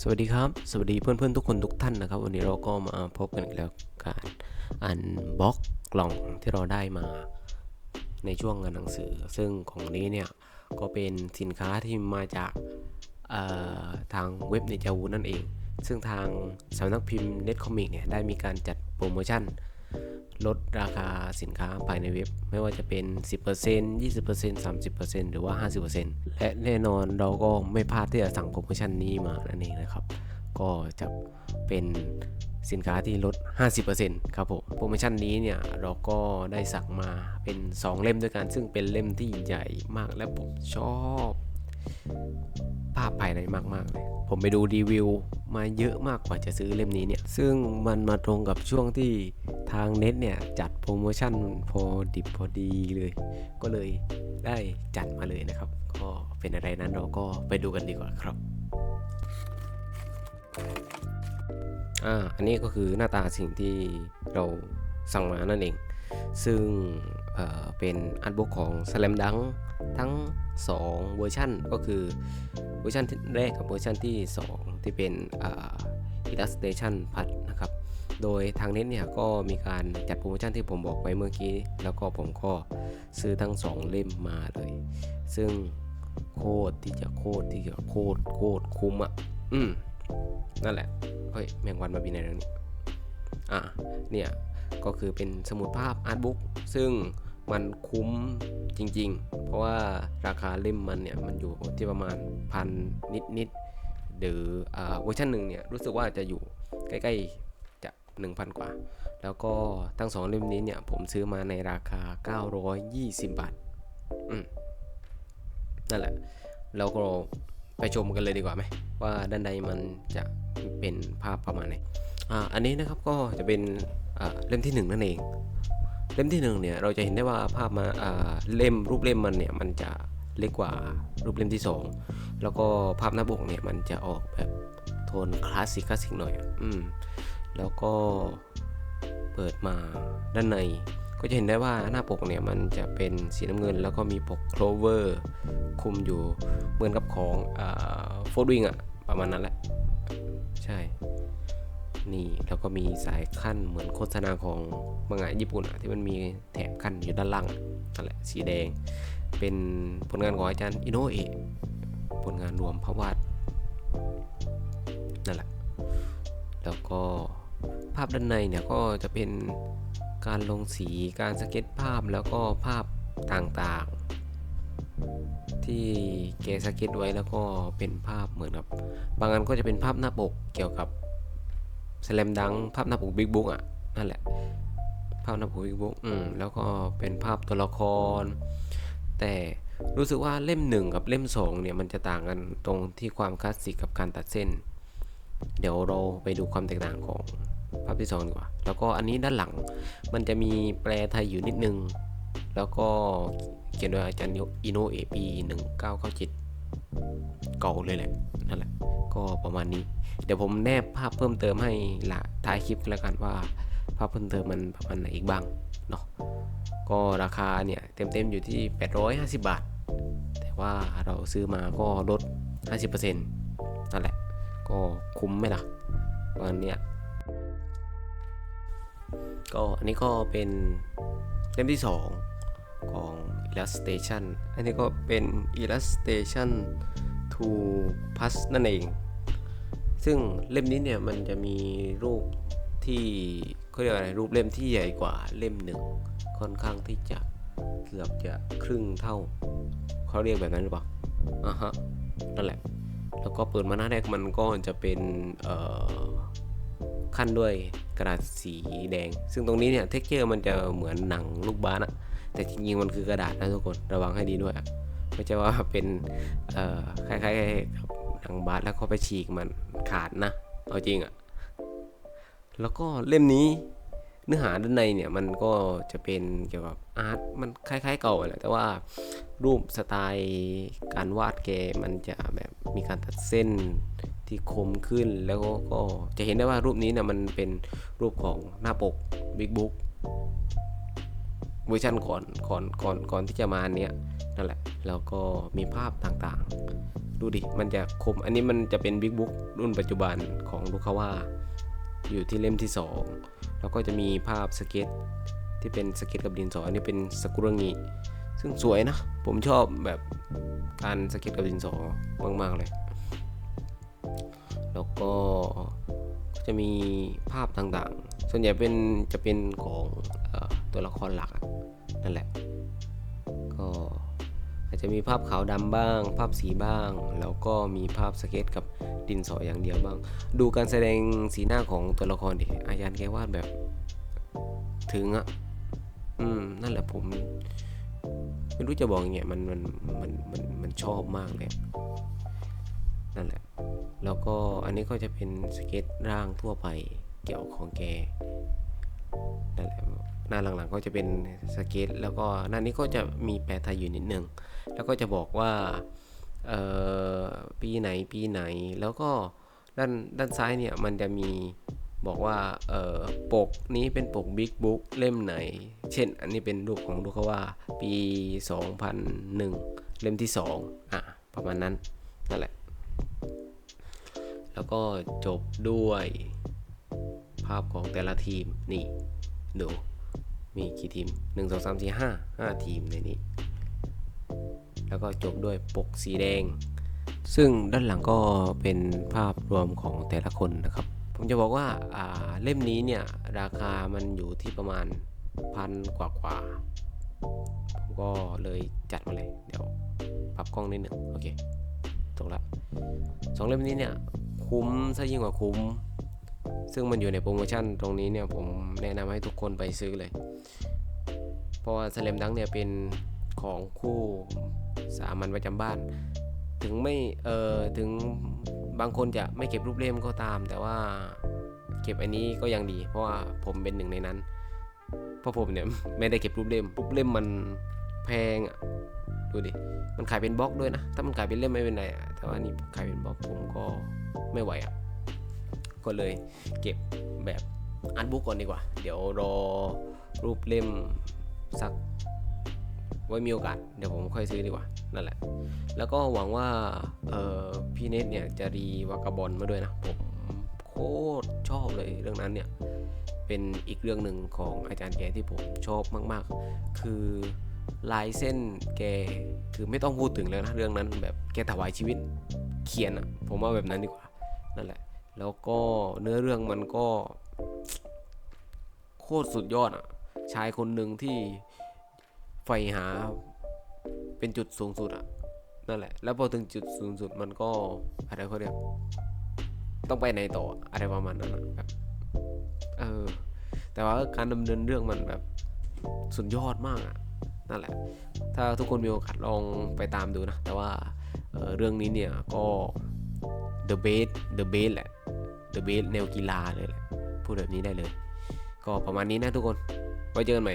สวัสดีครับ สวัสดีเพื่อนๆทุกคนทุกท่านนะครับ วันนี้เราก็มาพบกันอีกแล้วการอันบ็อกกล่องที่เราได้มาในช่วงงานหนังสือ ซึ่งของนี้เนี่ยก็เป็นสินค้าที่มาจากทางเว็บเนจาวูนั่นเอง ซึ่งทางสำนักพิมพ์เน็ตคอมิกเนี่ยได้มีการจัดโปรโมชั่น ลดราคาสินค้าภายในเว็บ ไม่ว่าจะเป็น 10% 20% 30%หรือว่า 50%และแน่นอนเราก็ไม่พลาดที่จะสั่งโปรโมชั่นนี้มานั่นเองนะครับ ก็จะเป็นสินค้าที่ลด 50%ครับผมโปรโมชั่นนี้เนี่ยเราก็ได้สั่งมาเป็น 2 เล่มด้วยกัน ซึ่งเป็นเล่มที่ใหญ่มากและผมชอบ ภาพภายในมากๆเลยผมไปดูรีวิวมาเยอะมากกว่าจะซื้อเล่มนี้เนี่ย ซึ่งมันมาตรงกับช่วงที่ทางเน็ตเนี่ย จัดโปรโมชั่นพอดิบพอดีเลย ก็เลยได้จัดมาเลยนะครับ ก็เป็นอะไรนั้นเราก็ไปดูกันดีกว่าครับ อ่า อันนี้ก็คือหน้าตาสิ่งที่เราสั่งมานั่นเอง ซึ่ง เเป็นอาร์ตบุ๊กของ Slam Dunk ทั้ง 2 เวอร์ชันก็คือเวอร์ชันที่แรกกับเวอร์ชันที่ 2 ที่เป็นอ่า Illustration พัดนะครับ โดยทางเน็ตเนี่ยก็มีการจัดโปรโมชั่นที่ผมบอกไปเมื่อกี้ แล้วก็ผมก็ซื้อทั้ง 2 เล่มมาเลย ซึ่งโคตรที่จะโคตรที่จะโคตรโคตรคุ้มอะ อืม นั่นแหละ เฮ้ย แมงวันมาบินในเรื่องนี้ อะ เนี่ย ก็คือเป็นสมุดภาพอาร์ตบุ๊กซึ่งมันคุ้มจริง ๆ เพราะว่าราคาเล่มมันเนี่ยมันอยู่ที่ประมาณพันนิดๆหรือเวอร์ชันหนึ่งเนี่ยรู้สึกว่าจะอยู่ใกล้ๆจะ 1,000 กว่า แล้วก็ทั้งสองเล่มนี้เนี่ยผมซื้อมาในราคา 920 บาทอืมนั่นแหละแล้วก็ ไปชมกันเลยดีกว่าไหมว่าด้านในมันจะเป็นภาพประมาณไหนอ่าอันนี้นะครับก็จะเป็นเล่มที่หนึ่งนั่นเอง เล่มที่หนึ่งเนี่ยเราจะเห็นได้ว่าภาพมาเล่มรูปเล่มมันเนี่ยมันจะเล็กกว่ารูปเล่มที่สองแล้วก็ภาพหน้าปกเนี่ยมันจะออกแบบโทนคลาสสิกคลาสสิกหน่อยอืมแล้วก็เปิดมาด้านใน ก็จะเห็นได้ว่าหน้าปกเนี่ยมันจะเป็นสีน้ำเงิน แล้วก็มีปกโคลเวอร์คุมอยู่เหมือนกับของโฟร์ดวิงอะประมาณนั้นแหละ ใช่ นี่แล้วก็มีสายขั้นเหมือนโฆษณาของมังงะญี่ปุ่นอะที่มันมีแถบขั้นอยู่ด้านล่างนั่นแหละสีแดง เป็นผลงานของอาจารย์อิโนเอะผลงานรวมภาพวาดนั่นแหละ แล้วก็ภาพด้านในเนี่ยก็จะเป็น การลงสีการสเก็ตภาพแล้วก็ภาพต่างๆ ที่แกสเก็ตไว้แล้วก็เป็นภาพเหมือนกับบางอันก็จะเป็นภาพหน้าปกเกี่ยวกับสแลมดังภาพหน้าปกบิ๊กบุ๊กอะนั่นแหละ ภาพหน้าปกบิ๊กบุ๊กอืมแล้วก็เป็นภาพตัวละคร แต่รู้สึกว่าเล่มหนึ่งกับเล่มสองเนี่ย มันจะต่างกันตรงที่ความคลาสสิกกับการตัดเส้น เดี๋ยวเราไปดูความแตกต่างของ ภาพที่สองดีกว่า แล้วก็อันนี้ด้านหลัง มันจะมีแปลไทยอยู่นิดนึง แล้วก็เขียนโดยอาจารย์อิโนเอปีหนึ่งเก้าเก้าจิตเก่าเลยแหละนั่นแหละ ก็ประมาณนี้ เดี๋ยวผมแนบภาพเพิ่มเติมให้ละท้ายคลิปแล้วกันว่า ภาพเพิ่มเติมมันประมาณไหนอีกบ้างเนาะก็ราคาเนี่ยเต็มๆอยู่ที่ 850 บาท แต่ว่าเราซื้อมาก็ลด 50%นั่นแหละ ก็คุ้มไหมล่ะวันเนี้ย ก็อันนี้ก็เป็นเล่มที่ 2 ของ Illustration อันนี้ก็เป็น Illustration to Plus นั่นเอง ซึ่งเล่มนี้เนี่ยมันจะมีรูปที่เขาเรียกอะไรรูปเล่มที่ใหญ่กว่าเล่มหนึ่งค่อนข้างที่จะเกือบจะครึ่งเท่าเขาเรียกแบบนั้นหรือเปล่าอะฮะนั่นแหละ แล้วก็เปิดมาหน้าแรกมันก็จะเป็นเอ่อ ขั้นด้วยกระดาษสีแดง ซึ่งตรงนี้เนี่ยเท็กเจอร์มันจะเหมือนหนังลูกบาสอะแต่จริงๆมันคือกระดาษนะทุกคนระวังให้ดีด้วยไม่ใช่ว่าเป็นเอ่อคล้ายๆกับหนังบาสแล้วก็ไปฉีกมันขาดนะเอาจริงอะแล้วก็เล่มนี้เนื้อหาด้านในเนี่ยมันก็จะเป็นเกี่ยวกับอาร์ตมันคล้าย ๆ เก่าแหละแต่ว่ารูปสไตล์การวาดแกมันจะแบบมีการตัดเส้น ที่คมขึ้นแล้วก็จะเห็นได้ว่ารูปนี้เนี่ยมันเป็นรูปของหน้าปกบิ๊กบุ๊กเวอร์ชันก่อนก่อนก่อนก่อนที่จะมาอันเนี้ยนั่นแหละแล้วก็มีภาพต่างๆ ดูดิ มันจะคมอันนี้มันจะเป็นบิ๊กบุ๊กรุ่นปัจจุบันของลูคาว่าอยู่ที่เล่มที่ 2 แล้วก็จะมีภาพสเก็ตที่เป็นสเก็ตกับดินสออันนี้เป็นสกุระงิซึ่งสวยนะ ผมชอบแบบการสเก็ตกับดินสอมากๆเลย แล้วก็จะมีภาพต่างๆ ส่วนใหญ่เป็นจะเป็นของอตัวละครหลักนั่นแหละ ก็อาจจะมีภาพขาวดำบ้าง ภาพสีบ้าง แล้วก็มีภาพสเก็ตกับดินสออย่างเดียวบ้าง ดูการแสดงสีหน้าของตัวละครดิอาจารย์แกวาดแบบถึงอะอืม นั่นแหละผมไม่รู้จะบอกยังไงมันมันมันมันมันชอบมากเลยนั่นแหละ แล้วก็อันนี้ก็จะเป็นสเก็ตร่างทั่วไปเกี่ยวของแกนั่นแหละหน้าหลังๆก็จะเป็นสเก็ตแล้วก็หน้านี้ก็จะมีแปลไทยอยู่นิดนึง แล้วก็จะบอกว่าปีไหนปีไหนแล้วก็ด้านด้านซ้ายเนี่ยมันจะมีบอกว่าปกนี้เป็นปกบิ๊กบุ๊กเล่มไหน เช่นอันนี้เป็นรูปของลูกเขาว่าปี 2001 เล่มที่ 2 อะ ประมาณนั้นนั่นแหละ แล้วก็จบด้วย ภาพของแต่ละทีมนี่ดูมีกี่ทีม 1 2 3 4 5 5 ทีมในนี้ แล้วก็จบด้วยปกสีแดง ซึ่งด้านหลังก็เป็นภาพรวมของแต่ละคนนะครับ ผมจะบอกว่าาเล่มนี้เนี่ย ราคามันอยู่ที่ประมาณพันกว่ากว่าผมก็เลยจัดมาเลย เดี๋ยวปรับกล้องนิดหนึ่งโอเคตรงละสองเล่มนี้เนี่ย คุ้มซะยิ่งกว่าคุ้ม ซึ่งมันอยู่ในโปรโมชั่นตรงนี้เนี่ยผมแนะนำให้ทุกคนไปซื้อเลย เพราะว่าสเลมดังเนี่ยเป็นของคู่สามัญประจำบ้าน ถึงไม่เอ่อถึงบางคนจะไม่เก็บรูปเล่มก็ตาม แต่ว่าเก็บอันนี้ก็ยังดี เพราะว่าผมเป็นหนึ่งในนั้น เพราะผมเนี่ยไม่ได้เก็บรูปเล่มรูปเล่มมัน แพงอะดูดิ มันขายเป็นบล็อกด้วยนะ ถ้ามันขายเป็นเล่มไม่เป็นไรอะแต่ว่านี่ขายเป็นบล็อกผมก็ไม่ไหวอะ ก็เลยเก็บแบบอันบุ๊กก่อนดีกว่า เดี๋ยวรอรูปเล่มสักไว้มีโอกาส เดี๋ยวผมค่อยซื้อดีกว่า นั่นแหละ แล้วก็หวังว่าพี่เนทเนี่ยจะรีวากาบอลมาด้วยนะ ผมโคตรชอบเลยเรื่องนั้นเนี่ย เป็นอีกเรื่องหนึ่งของอาจารย์แกที่ผมชอบมาก ๆ คือ ลายเส้นแกคือไม่ต้องพูดถึงแล้วนะเรื่องนั้นแบบแกถวายชีวิตเขียนอะผมว่าแบบนั้นดีกว่านั่นแหละ แล้วก็เนื้อเรื่องมันก็ โคตรสุดยอดอะชายคนหนึ่งที่ใฝ่หาเป็นจุดสูงสุดอะนั่นแหละ แล้วพอถึงจุดสูงสุดมันก็อะไรเขาเรียกต้องไปไหนต่ออะไรประมาณนั้นอะแบบเออแต่ว่าการดำเนินเรื่องมันแบบสุดยอดมากอะ นั่นแหละ ถ้าทุกคนมีโอกาสลองไปตามดูนะ แต่ว่าเเรื่องนี้เนี่ยก็ the best the best แหละ the best แนวกีฬาเลยแหละ พูดแบบนี้ได้เลย ก็ประมาณนี้นะทุกคน ไว้เจอกันใหม่